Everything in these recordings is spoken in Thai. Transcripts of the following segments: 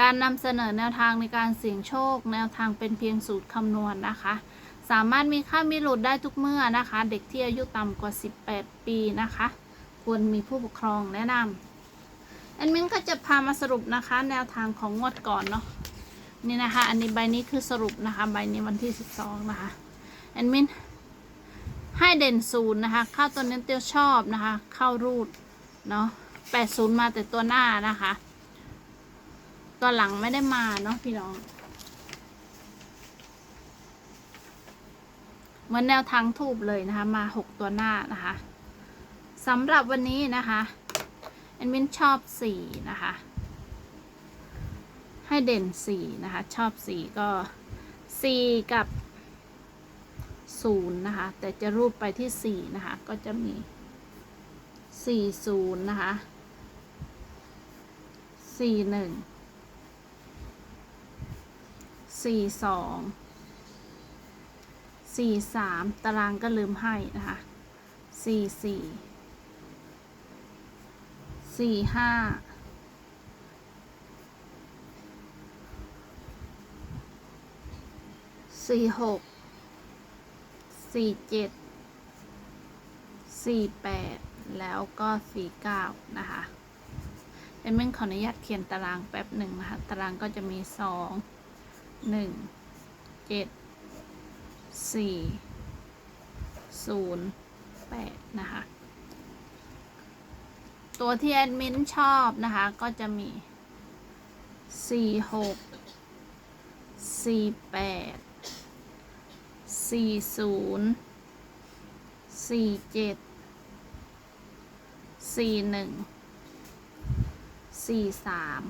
การนำเสนอแนวทางในการเสี่ยงโชค แนวทางเป็นเพียงสูตรคำนวณนะคะ สามารถมีค่ามีหลุดได้ทุกเมื่อนะคะ เด็กที่อายุต่ำกว่า 18 ปีนะคะ ควรมีผู้ปกครองแนะนำแอดมินก็จะพามาสรุปนะคะ แนวทางของงวดก่อนเนาะนี่นะคะ อันนี้ใบนี้คือสรุปนะคะ ใบนี้วันที่ 12 นะคะแอดมินให้เด่นศูนย์นะคะ เข้าตัวเน้นเตียวชอบนะคะ เข้ารูดเนาะ80 มาแต่ตัวหน้านะคะ ตัวหลังไม่ได้มาเนาะพี่น้อง เหมือนแนวทางทูบเลยนะคะ มาหกตัวหน้านะคะสำหรับวันนี้นะคะแอนมินชอบสี่นะคะ ให้เด่นสี่นะคะ ชอบสี่ก็สี่กับศูนย์นะคะ แต่จะรูปไปที่สี่นะคะ ก็จะมีสี่ศูนย์นะคะสี่หนึ่ง สี่สองสี่สามตารางก็ลืมให้นะคะสี่สี่สี่ห้าสี่หกสี่เจ็ดสี่แปดแล้วก็สี่เก้านะคะเอ็นเมนขออนุญาตเขียนตารางแป๊บหนึ่งนะคะ ตารางก็จะมีสอง หนึ่งเจ็ดสี่ศูนย์แปดนะคะ ตัวที่แอดมินชอบนะคะ ก็จะมีสี่หกสี่แปดสี่ศูนย์สี่เจ็ดสี่หนึ่งสี่สาม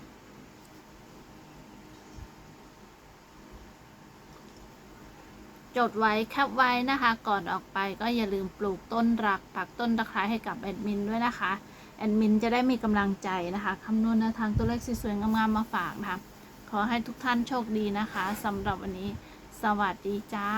จดไว้แคปไว้นะคะ ก่อนออกไปก็อย่าลืมปลูกต้นรักปักต้นตะไคร้ให้กับแอดมินด้วยนะคะ แอดมินจะได้มีกำลังใจนะคะคำนวณแนวทางตัวเลขสวยๆงามๆมาฝากนะคะ ขอให้ทุกท่านโชคดีนะคะสำหรับวันนี้ สวัสดีจ้า